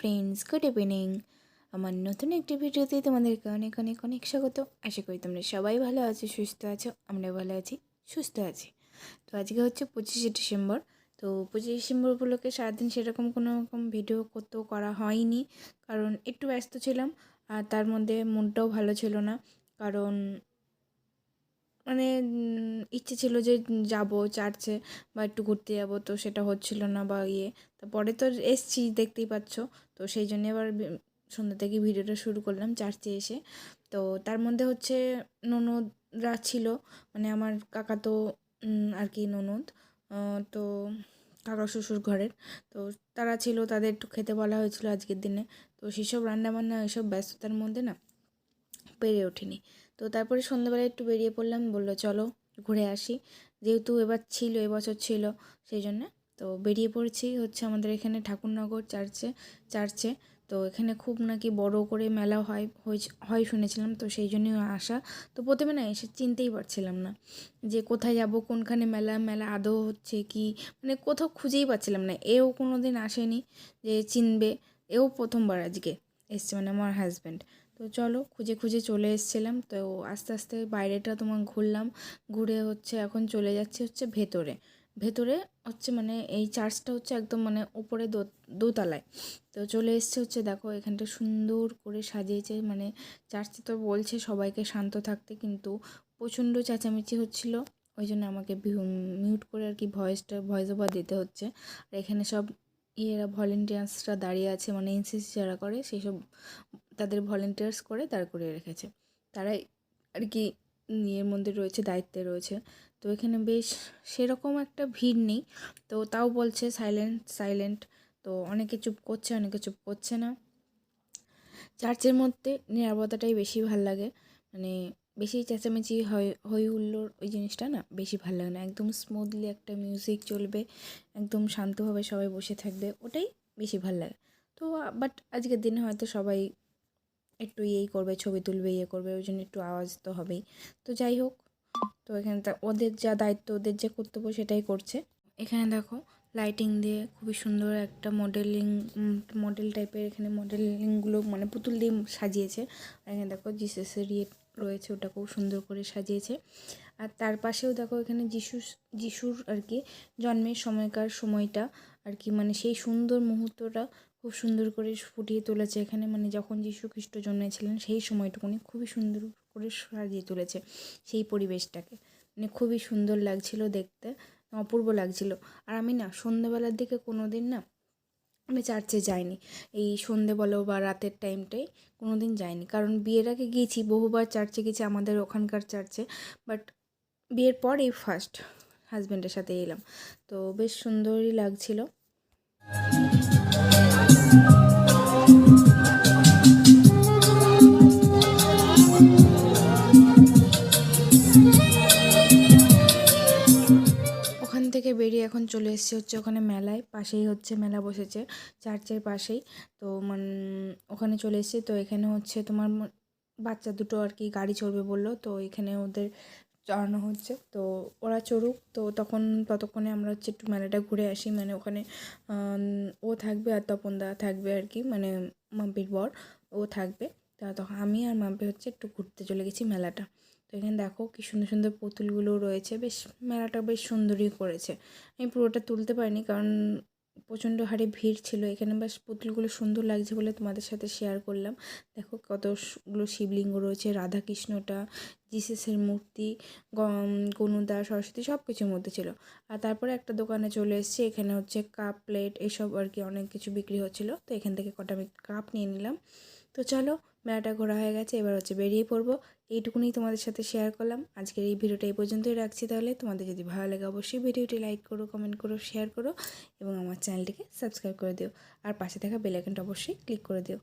Friends, good evening. আমার নতুন একটি ভিডিওতে তোমাদেরকে অনেক অনেক অনেক স্বাগত। আশা করি তোমরা সবাই ভালো আছো, সুস্থ আছো, আমরা ভালো আছি, সুস্থ আছি। তো আজকে হচ্ছে পঁচিশে ডিসেম্বর। তো পঁচিশে ডিসেম্বর উপলক্ষে সারাদিন সেরকম কোনো রকম ভিডিও করতেও করা হয়নি। কারণ একটু ব্যস্ত ছিলাম, আর তার মধ্যে মনটাও ভালো ছিল না। কারণ মানে ইচ্ছে ছিল যে যাব, চার্চে বা একটু ঘুরতে যাব, তো সেটা হচ্ছিল না বা ইয়ে। তারপরে তো এসছি, দেখতেই পাচ্ছ। তো সেই জন্য এবার সন্ধ্যা থেকে ভিডিওটা শুরু করলাম চার্চে এসে। তো তার মধ্যে হচ্ছে ননদরা ছিল মানে আমার কাকা তো আর কি ননদ। তো কাকা শ্বশুর ঘরের। তো তারা ছিল, তাদের একটু খেতে বলা হয়েছিল আজকের দিনে। তো সেসব রান্নাবান্না, এসব ব্যস্ততার মধ্যে না, পেরে ওঠেনি। তো তারপরে সন্ধ্যাবেলা একটু বেরিয়ে পড়লাম, বলল, চলো ঘুরে আসি। যেহেতু এবার ছিল, এবছর ছিল, সেই জন্যে তো বেরিয়ে পড়েছি। হচ্ছে আমাদের এখানে ঠাকুরনগর চার্চে চার্চে। তো এখানে খুব নাকি বড় করে মেলা হয় হয় শুনেছিলাম, তো সেই জন্যই আসা। তো প্রথমে না এসে চিনতেই পারছিলাম না যে কোথায় যাব, কোনখানে মেলা মেলা আদৌ হচ্ছে কি? মানে কোথাও খুঁজেই পাচ্ছিলাম না। এও কোনো দিন আসেনি যে চিনবে, এও প্রথমবার আজকে এসছে মানে আমার হাজব্যান্ড তো চলো খুঁজে খুঁজে চলে এসেছিলাম। তো আস্তে আস্তে বাইরেটা তোমার ঘুরলাম, ঘুরে হচ্ছে এখন চলে যাচ্ছে হচ্ছে ভেতরে। ভেতরে হচ্ছে মানে এই চার্চটা হচ্ছে একদম মানে উপরে দো, দোতলায়। তো চলে এসছে হচ্ছে দেখো এখানটা সুন্দর করে সাজিয়েছে। মানে চার্চে তো বলছে সবাইকে শান্ত থাকতে কিন্তু প্রচণ্ড চেঁচামেচি হচ্ছিল। ওই জন্য আমাকে মিউট করে আর কি ভয়েসটা ভয়েস ওভার দিতে হচ্ছে। আর এখানে সব ইয়েরা ভলেন্টিয়ার্সরা দাঁড়িয়ে আছে মানে এনসিসি যারা করে সেই সব তাদের ভলেন্টিয়ার্স করে দাঁড় করিয়ে রেখেছে। তারাই আর কি ইয়ের মধ্যে রয়েছে, দায়িত্বে রয়েছে। তো এখানে বেশ সেরকম একটা ভিড় নেই। তো তাও বলছে সাইলেন্ট সাইলেন্ট তো অনেকে চুপ করছে, অনেকে চুপ করছে না। চার্চের মধ্যে নিরাপত্তাটাই বেশি ভালো লাগে। মানে বেশি চেঁচামেচি হয় হই হুল্লোড় ওই জিনিসটা না, বেশি ভালো লাগে না। একদম স্মুথলি একটা মিউজিক চলবে, একদম শান্তভাবে সবাই বসে থাকবে, ওটাই বেশি ভালো লাগে। তো বাট আজকের দিনে হয়তো সবাই একটু ইয়েই করবে, ছবি তুলবে ইয়ে করবে, ওই জন্য একটু আওয়াজ তো হবেই। তো যাই হোক, তো এখানে ওদের যা দায়িত্ব, ওদের যে কর্তব্য সেটাই করছে। এখানে দেখো লাইটিং দিয়ে খুবই সুন্দর একটা মডেলিং মডেল টাইপের এখানে মডেলিংগুলো মানে পুতুল দিয়ে সাজিয়েছে। আর এখানে দেখো জিসাসের ইয়ে রয়েছে ওটা খুব সুন্দর করে সাজিয়েছে। আর তার পাশেও দেখো, এখানে যিশু যিশুর আর কি জন্মের সময়কার সময়টা আর কি মানে সেই সুন্দর মুহূর্তটা খুব সুন্দর করে ফুটিয়ে তুলেছে। এখানে মানে যখন যীশু খ্রিস্ট জন্মেছিলেন, সেই সময়টুকুনি খুবই সুন্দর করে সাজিয়ে তুলেছে সেই পরিবেশটাকে। মানে খুবই সুন্দর লাগছিল দেখতে, অপূর্ব লাগছিল। আর আমি না, সন্ধ্যেবেলার দিকে কোনো দিন না, আমি চার্চে যাইনি। এই সন্ধে বলো বা রাতের টাইমটাই কোনো দিন যাইনি। কারণ বিয়ের আগে গিয়েছি, বহুবার চার্চে গেছি আমাদের ওখানকার চার্চে। বাট বিয়ের পর এই ফার্স্ট হাজব্যান্ডের সাথে এলাম। তো বেশ সুন্দরই লাগছিল। থেকে বেরিয়ে এখন চলে এসেছি হচ্ছে ওখানে মেলায়। পাশেই হচ্ছে মেলা বসেছে, চার্চের পাশেই। তো মানে ওখানে চলে এসেছি। তো এখানে হচ্ছে তোমার বাচ্চা দুটো আর কি গাড়ি চড়বে বলল। তো এখানে ওদের চড়ানো হচ্ছে। তো ওরা চড়ুক। তো তখন ততক্ষণে আমরা হচ্ছে একটু মেলাটা ঘুরে আসি। মানে ওখানে ও থাকবে আর তপনদা থাকবে আর কি। মানে মাম্পির বর, ও থাকবে। তা তখন আমি আর মাম্পি হচ্ছে একটু ঘুরতে চলে গেছি মেলাটা। তো এখানে দেখো কি সুন্দর সুন্দর পুতুলগুলো রয়েছে। বেশ, মেলাটা বেশ সুন্দরই করেছে। আমি পুরোটা তুলতে পারিনি কারণ প্রচণ্ড হারে ভিড় ছিল। এখানে বেশ পুতুলগুলো সুন্দর লাগছে বলে তোমাদের সাথে শেয়ার করলাম। দেখো কতগুলো শিবলিঙ্গ রয়েছে, রাধাকৃষ্ণটা, জিসেসের মূর্তি গনুদা সরস্বতী সব কিছুর মধ্যে ছিল। আর তারপরে একটা দোকানে চলে এসেছি, এখানে হচ্ছে কাপ প্লেট এসব আর কি অনেক কিছু বিক্রি হচ্ছিল। তো এখান থেকে কটা আমি কাপ নিয়ে নিলাম। তো চলো, মেলাটা ঘোরা হয়ে গেছে, এবার হচ্ছে বেরিয়ে পড়ব। এইটুকুনি তোমাদের সাথে শেয়ার করলাম। আজকের এই ভিডিওটা এই পর্যন্তই রাখছি তাহলে। তোমাদের যদি ভালো লাগে অবশ্যই ভিডিওটি লাইক করো কমেন্ট করো শেয়ার করো এবং আমার চ্যানেলটিকে সাবস্ক্রাইব করে দিও। আর পাশে থাকা বেলাইকনটা অবশ্যই ক্লিক করে দিও।